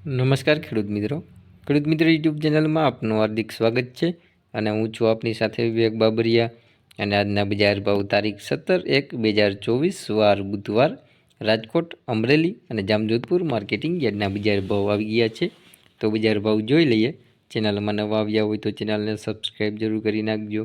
નમસ્કાર ખેડૂત મિત્રો. ખેડૂત મિત્ર યુટ્યુબ ચેનલમાં આપનું હાર્દિક સ્વાગત છે અને હું છું આપની સાથે વિવેક બાબરિયા અને આજના બજાર ભાવ તારીખ સત્તર એક બે હજાર ચોવીસ વાર બુધવાર રાજકોટ, અમરેલી અને જામજોધપુર માર્કેટિંગ યાર્ડના બજાર ભાવ આવી ગયા છે. તો બજાર ભાવ જોઈ લઈએ. ચેનલમાં નવા આવ્યા હોય તો ચેનલને સબસ્ક્રાઈબ જરૂર કરી નાખજો.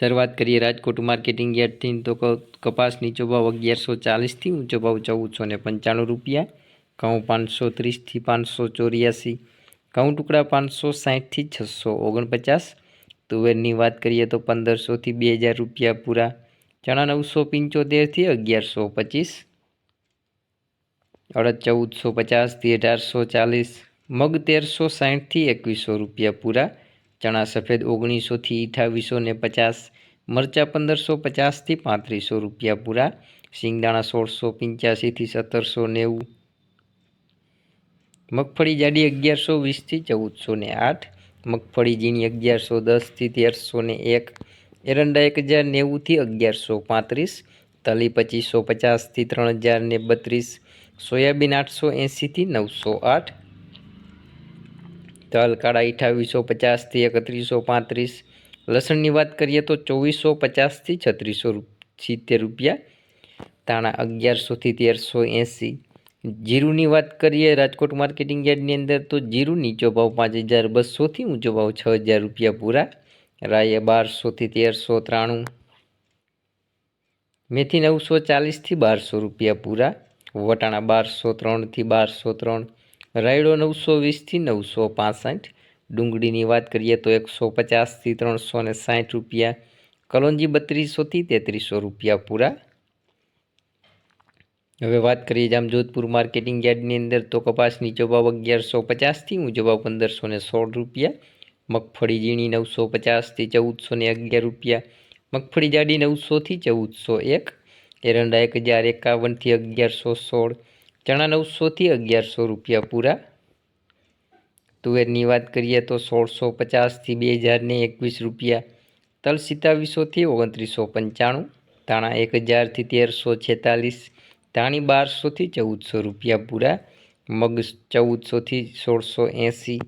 શરૂઆત કરીએ રાજકોટ માર્કેટિંગ યાર્ડથી. તો કપાસ નીચો ભાવ અગિયારસો ચાલીસથી, ઊંચો ભાવ ચૌદસો ને પંચાણું રૂપિયા. ઘઉં પાંચસો ત્રીસથી, પાંચસો ચોર્યાસી. ઘઉં ટુકડા પાંચસો સાહીઠથી, છસો ઓગણપચાસ. તુવેરની વાત કરીએ તો પંદરસોથી બે હજાર રૂપિયા પૂરા. ચણા નવસો પંચોતેરથી અગિયારસો પચીસ. અડદ ચૌદસો પચાસથી અઢારસો ચાલીસ. મગ તેરસો સાહીઠથી એકવીસો રૂપિયા પૂરા. ચણા સફેદ ઓગણીસોથી અઠાવીસો ને પચાસ, મરચાં પંદરસો પચાસથી પાંત્રીસો રૂપિયા પૂરા સિંગદાણા સોળસો પંચ્યાસીથી સત્તરસો નેવું, મગફળી જાડી અગિયારસો વીસથી ચૌદસો ને આઠ, મગફળી ઝીણી અગિયારસો દસથી તેરસો ને એક, એરંડા એક હજાર નેવુંથી અગિયારસો પાંત્રીસ, તલી પચીસો પચાસથી ત્રણ હજાર ને બત્રીસ, સોયાબીન આઠસો એંસીથી નવસો આઠ તલ કાળા અઠાવીસો પચાસથી એકત્રીસો પાંત્રીસ. લસણની વાત કરીએ તો ચોવીસો પચાસથી છત્રીસો સિત્તેર રૂપિયા. તાણા અગિયારસોથી તેરસો એંસી. જીરુની વાત કરીએ રાજકોટ માર્કેટિંગ યાર્ડની અંદર તો જીરું નીચો ભાવ પાંચ હજાર બસોથી ઊંચો ભાવ છ હજાર રૂપિયા પૂરા. રાયે બારસોથી તેરસો ત્રાણું. મેથી નવસો ચાલીસથી બારસો રૂપિયા પૂરા. વટાણા બારસો ત્રણથી બારસો ત્રણ. રાયડો નવસો વીસથી નવસો પાસઠ. ડુંગળીની વાત કરીએ તો એકસો પચાસથી ત્રણસો ને સાઠ રૂપિયા. કલોંજી બત્રીસોથી તેત્રીસો રૂપિયા પૂરા. હવે વાત કરીએ જામજોધપુર માર્કેટિંગ યાર્ડની અંદર તો કપાસની જવાબ અગિયારસો પચાસથી ભાવ પંદરસો ને સોળ રૂપિયા. મગફળી ઝીણી નવસો પચાસથી ચૌદસો ને અગિયાર રૂપિયા. મગફળી જાડી નવસોથી ચૌદસો એક. એરંડા એક હજાર એકાવનથી અગિયારસો સોળ. ચણા નવસોથી અગિયારસો રૂપિયા પૂરા. તુવેરની વાત કરીએ તો સોળસો પચાસથી બે હજારને એકવીસ રૂપિયા. તલ સિત્તાવીસોથી ઓગણત્રીસો પંચાણું. ધાણા એક હજારથી તેરસો છેતાલીસ. ધાણી બારસોથી ચૌદસો રૂપિયા પૂરા. મગ ચૌદસોથી સોળસો એંસી.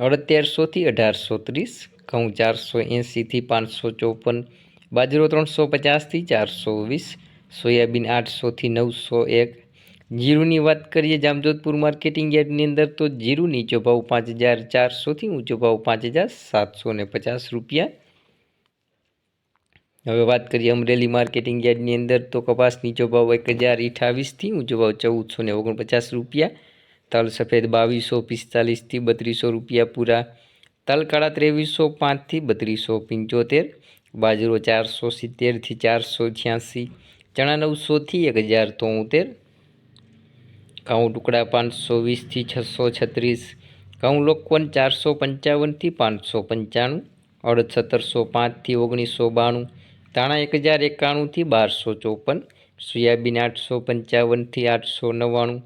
અડતેરસોથી અઢારસો ત્રીસ. ઘઉં ચારસો એંસીથી પાંચસો ચોપન. બાજરો ત્રણસો પચાસથી ચારસો વીસ. સોયાબીન આઠસોથી નવસો એક. જીરુની વાત કરીએ જામજોધપુર માર્કેટિંગ યાર્ડની અંદર, તો જીરું નીચો ભાવ પાંચ હજાર ચારસોથી ઊંચો ભાવ પાંચ હજાર સાતસો ને પચાસ રૂપિયા. હવે વાત કરીએ અમરેલી માર્કેટિંગ યાર્ડની અંદર, તો કપાસ નીચો ભાવ એક હજાર અઠાવીસથી ઊંચો ભાવ ચૌદસો ને ઓગણપચાસ રૂપિયા. તલ સફેદ બાવીસો પિસ્તાલીસથી બત્રીસો રૂપિયા પૂરા. તલ કાળા ત્રેવીસો પાંચથી બત્રીસો પંચોતેર. બાજરો ચારસો સિત્તેરથી ચારસો છ્યાસી. ચણા નવસોથી એક હજાર તોતેર, ઘઉં ટુકડા પાંચસો વીસથી છસો છત્રીસ, ઘઉં લોકવન ચારસો પંચાવનથી પાંચસો પંચાણું, અડદ સત્તરસો પાંચથી ઓગણીસો બાણું તાણા એક હજાર એકાણુંથી બારસો ચોપન, સોયાબીન આઠસો પંચાવનથી આઠસો નવ્વાણું,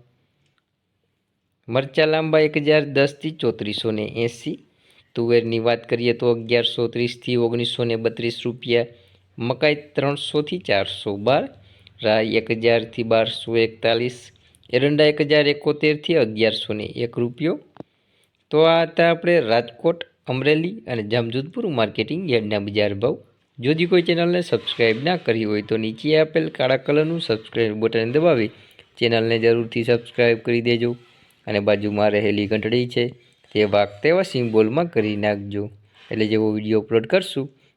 મરચા લાંબા એક હજાર દસથી ચોત્રીસો ને એંસી, તુવેરની વાત કરીએ તો અગિયારસો ત્રીસથી ઓગણીસો ને બત્રીસ રૂપિયા મકાઈ ત્રણસોથી ચારસો બાર, રાઈ એક હજારથી બારસો એકતાલીસ, એરંડા એક હજાર એકોતેરથી અગિયારસો ને એક રૂપિયો. તો આ હતા આપણે રાજકોટ, અમરેલી અને જામજોધપુર માર્કેટિંગ યાર્ડના બજાર ભાવ. જો કોઈ ચેનલને સબસ્ક્રાઈબ ના કરી હોય તો નીચે આપેલ કાળા કલરનું સબસ્ક્રાઈબ બટન દબાવી ચેનલને જરૂરથી સબસ્ક્રાઈબ કરી દેજો અને બાજુમાં રહેલી ઘંટડી છે તે વાગ તેવા સિમ્બોલમાં કરી નાખજો. એટલે જેવો વીડિયો અપલોડ કરશું.